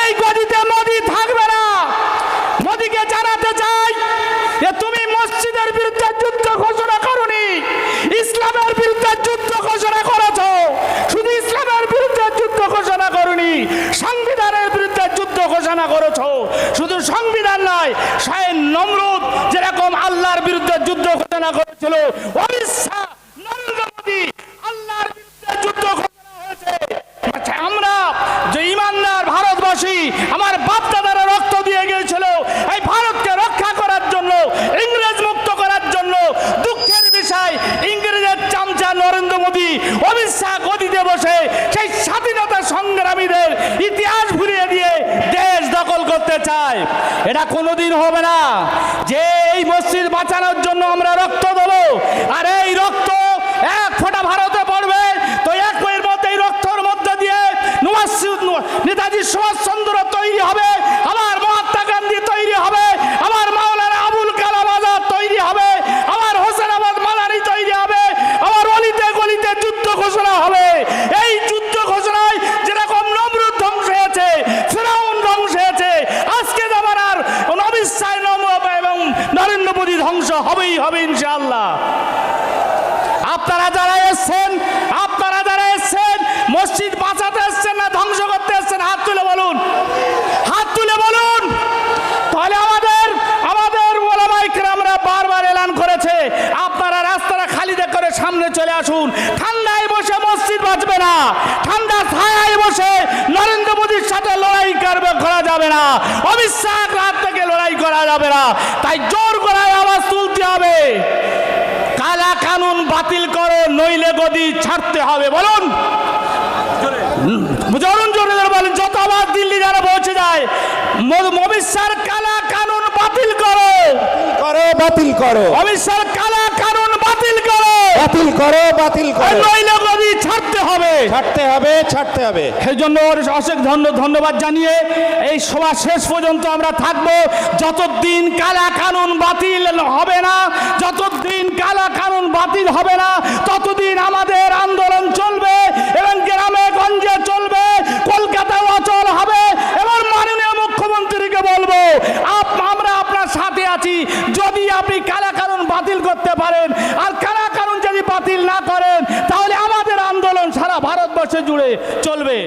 এই গদিতে মোদি থাকবে না। মোদিকে জানাতে চাই যে তুমি মসজিদের বিরুদ্ধে যুদ্ধ ঘোষণা করনি, ইসলামের বিরুদ্ধে যুদ্ধ ঘোষণা করেছ। শুধু ইসলামের বিরুদ্ধে যুদ্ধ ঘোষণা করনি, সংবিধানের বিরুদ্ধে যুদ্ধ ঘোষণা করেছ। শুধু সংবিধান নয় স্বয়ং নমরুদ যেরকম আল্লাহর বিরুদ্ধে যুদ্ধ ঘোষণা করেছিল অমিত শাহ নরেন্দ্র মোদী আল্লাহর বিরুদ্ধে যুদ্ধ ঘোষণা হয়েছে আচ্ছা, আমরা যে ইমানদার ভারতবাসী আমার বাপ দাদারা রক্ত দিয়ে গিয়েছিল এই ভারতকে রক্ষা করার জন্য ইংরেজ মুক্ত করার জন্য দুঃখের বিষয় ইংরেজের চামচা নরেন্দ্র মোদী অমিত শাহ গদিতে বসে সেই স্বাধীনতা সংগ্রামীদের ইতিহাস ভুলিয়ে দিয়ে দেশ দখল করতে চায়। এটা কোনোদিন হবে না। যে এই মসজিদ বাঁচানোর জন্য আমরা হবেই হবে ইনশাআল্লাহ। আপনারা যারা এসছেন, আপনারা যারা এসছেন, মসজিদ বাঁচাতে এসছেন না, ধ্বংস করতে এসছেন, হাত তুলে বলুন। হাত তুলে বলুন। তাহলে আমাদের আমাদের ওলামাইকে আমরা বারবার এলান করেছে। আপনারা রাস্তাটা খালি দেখ করে সামনে চলে আসুন। ঠান্ডায় বসে মসজিদ বাঁচবে না। ঠান্ডা ছায়ায় বসে নরেন্দ্র মোদীর সাথে লড়াই করবে, করা যাবে না। শাহ রাত থেকে লড়াই করা যাবে না। তাই জোর কালা কানুন বাতিল করো নইলে গদি ছাড়তে হবে। বলুন। জরুন জরুন বলেন যত আবার দিল্লি যারা পৌঁছে যায় ম- অমিত শাহ কালা কানুন বাতিল করো। করো বাতিল করো। অবিশ্বার কালা কানুন বাতিল করো। বাতিল করো বাতিল করে। নইলে ছাড়তে হবে। ছাড়তে হবে ছাড়তে হবে। সেই জন্য অশেষ ধন্য ধন্যবাদ জানিয়ে এই সভা শেষ পর্যন্ত আমরা থাকব। যতদিন কালা কানুন বাতিল হবে না যতদিন কালা কানুন বাতিল হবে না ততদিন আমাদের আন্দোলন চলবে এবং গ্রামে গঞ্জে চলবে কলকাতাও অচল হবে এবং মাননীয় মুখ্যমন্ত্রীকে বলব আপ- আমরা আপনার সাথে আছি যদি আপনি কালা কানুন বাতিল করতে পারেন আর কালা কানুন যদি বাতিল না করেন তাহলে আমাদের আন্দোলন সারা ভারতবর্ষে জুড়ে চলবে।